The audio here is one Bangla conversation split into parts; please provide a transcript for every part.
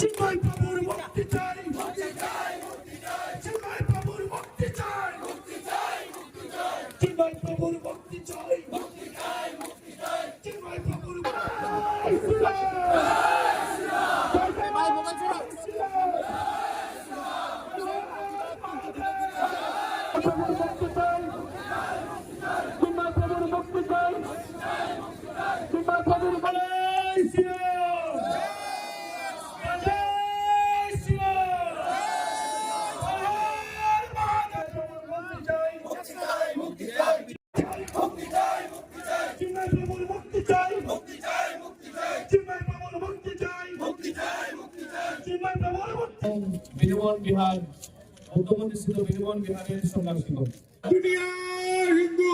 চিন্ময় বাবুর মুক্তি চাই চিন্ময় বাবুর মুক্তি চাই চিন্ময় বাবুর মুক্তি চাই চিন্ময় বাবুর চিন্ময় বাবুর মুক্তি চাই চিন্ময় বাবুর মালয়েশিয়া বিনমন বিহার মুখ্যমন্ত্রী ছিল বিনমন বিহারের সংগ্রাম সিংহ दुनिया हिंदू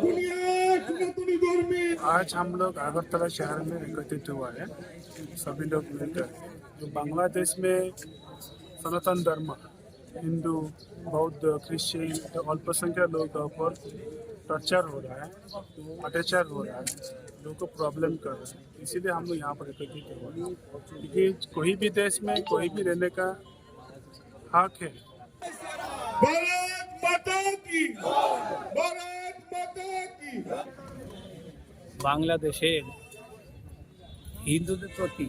दुनिया सनातनी धर्मी आज हम लोग अगरतला शहर में एकत्रित हुआ है सभी लोग मिलकर जो बांग्लादेश में सनातन धर्म हिंदू बौद्ध क्रिश्चियन तो अल्पसंख्यक लोगों पर टर्चर हो रहा है अत्याचार हो रहा है लोगों को प्रॉब्लम कर रहे हैं इसीलिए हम लोग यहाँ पर एकत्रित हुआ है क्योंकि कोई भी देश में कोई भी रहने का हक है भारत माता की भारत माता की বাংলাদেশের হিন্দুদের প্রতি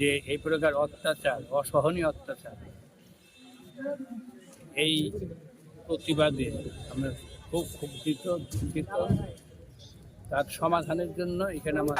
যে এই প্রকার অত্যাচার অসহনীয় অত্যাচার এই প্রতিবাদে আমরা খুব ক্ষুব্ধিত দুঃখিত। তার সমাধানের জন্য এখানে আমার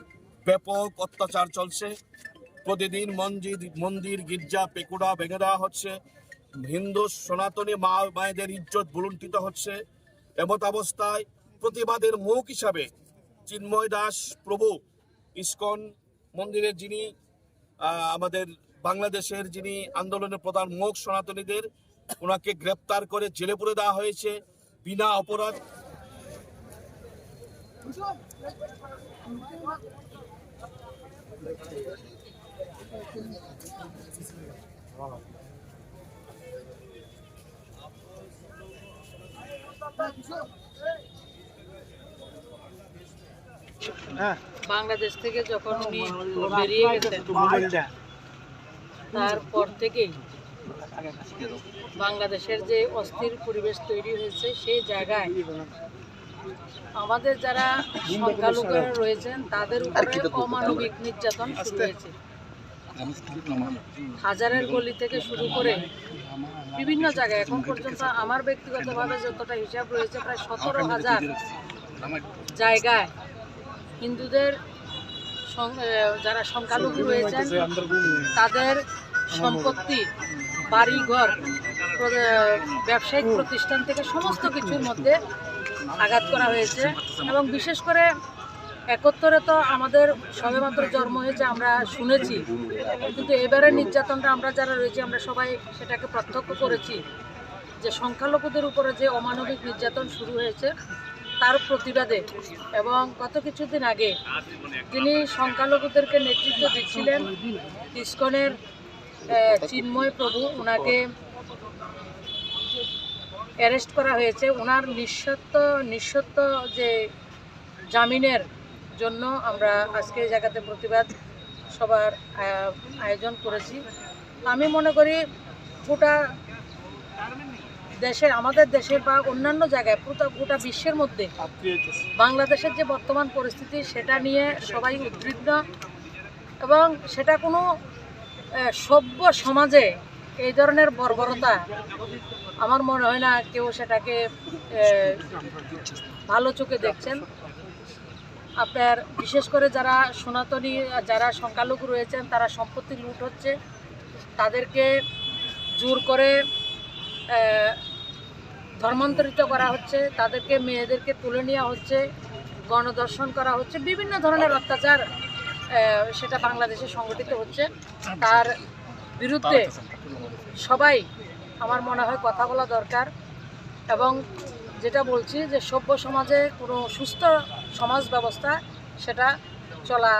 ব্যাপক অত্যাচার চলছে। প্রতিদিন মন্দির মন্দির, গির্জা, পেকুড়া ভেঙে দেওয়া হচ্ছে। হিন্দু, সনাতনী মা মায়েদের ইজ্জত বুলুণ্ঠিত হচ্ছে। এমত অবস্থায় প্রতিবাদের মুখ হিসাবে চিন্ময় দাস প্রভু ইস্কন মন্দিরের যিনি আমাদের বাংলাদেশের যিনি আন্দোলনের প্রধান মুখ সনাতনীদের, ওনাকে গ্রেপ্তার করে জেলে পুরে দেওয়া হয়েছে বিনা অপরাধ। বাংলাদেশ থেকে যখন উনি বেরিয়ে গেছেন, তারপর থেকেই বাংলাদেশের যে অস্থির পরিবেশ তৈরি হয়েছে, সেই জায়গায় আমাদের যারা সংখ্যালঘুরা রয়েছেন তাদের উপরে অমানবিক নির্যাতন শুরু হয়েছে। হাজারের গলি থেকে শুরু করে বিভিন্ন জায়গায়। এখন পর্যন্ত আমার ব্যক্তিগতভাবে যতটা হিসাব রয়েছে প্রায় সতেরো হাজার জায়গায় হিন্দুদের যারা সংখ্যালঘু রয়েছেন তাদের সম্পত্তি বাড়িঘর ব্যবসায়িক প্রতিষ্ঠান থেকে সমস্ত কিছুর মধ্যে আঘাত করা হয়েছে এবং বিশেষ করে একত্তরে তো আমাদের সবেমাত্র জন্ম হয়েছে, আমরা শুনেছি। কিন্তু এবারে নির্যাতনটা আমরা যারা রয়েছি, আমরা সবাই সেটাকে প্রত্যক্ষ করেছি যে সংখ্যালঘুদের উপরে যে অমানবিক নির্যাতন শুরু হয়েছে, তার প্রতিবাদে এবং গত কিছুদিন আগে তিনি সংখ্যালঘুদেরকে নেতৃত্ব দিচ্ছিলেন ইস্কনের চিন্ময় প্রভু ওনাকে অ্যারেস্ট করা হয়েছে। ওনার নিঃসত্ব নিঃসত্ব যে জামিনের জন্য আমরা আজকে এই জায়গাতে প্রতিবাদ সবার আয়োজন করেছি। আমি মনে করি গোটা দেশের, আমাদের দেশের বা অন্যান্য জায়গায় গোটা বিশ্বের মধ্যে বাংলাদেশের যে বর্তমান পরিস্থিতি, সেটা নিয়ে সবাই উদ্বিগ্ন এবং সেটা কোনো সভ্য সমাজে এই ধরনের বর্বরতা আমার মনে হয় না কেউ সেটাকে ভালো চোখে দেখছেন। আপনার বিশেষ করে যারা সনাতনী, যারা সংখ্যালঘু রয়েছেন, তারা সম্পত্তি লুট হচ্ছে। তাদেরকে জোর করে ধর্মান্তরিত করা হচ্ছে। তাদেরকে, মেয়েদেরকে তুলে নেওয়া হচ্ছে গণদর্শন করা হচ্ছে। বিভিন্ন ধরনের অত্যাচার সেটা বাংলাদেশে সংগঠিত হচ্ছে। তার বিরুদ্ধে সবাই আমার মনে হয় কথা বলা দরকার এবং যেটা বলছি যে সভ্য সমাজে কোনো সুস্থ সমাজ ব্যবস্থা সেটা চলা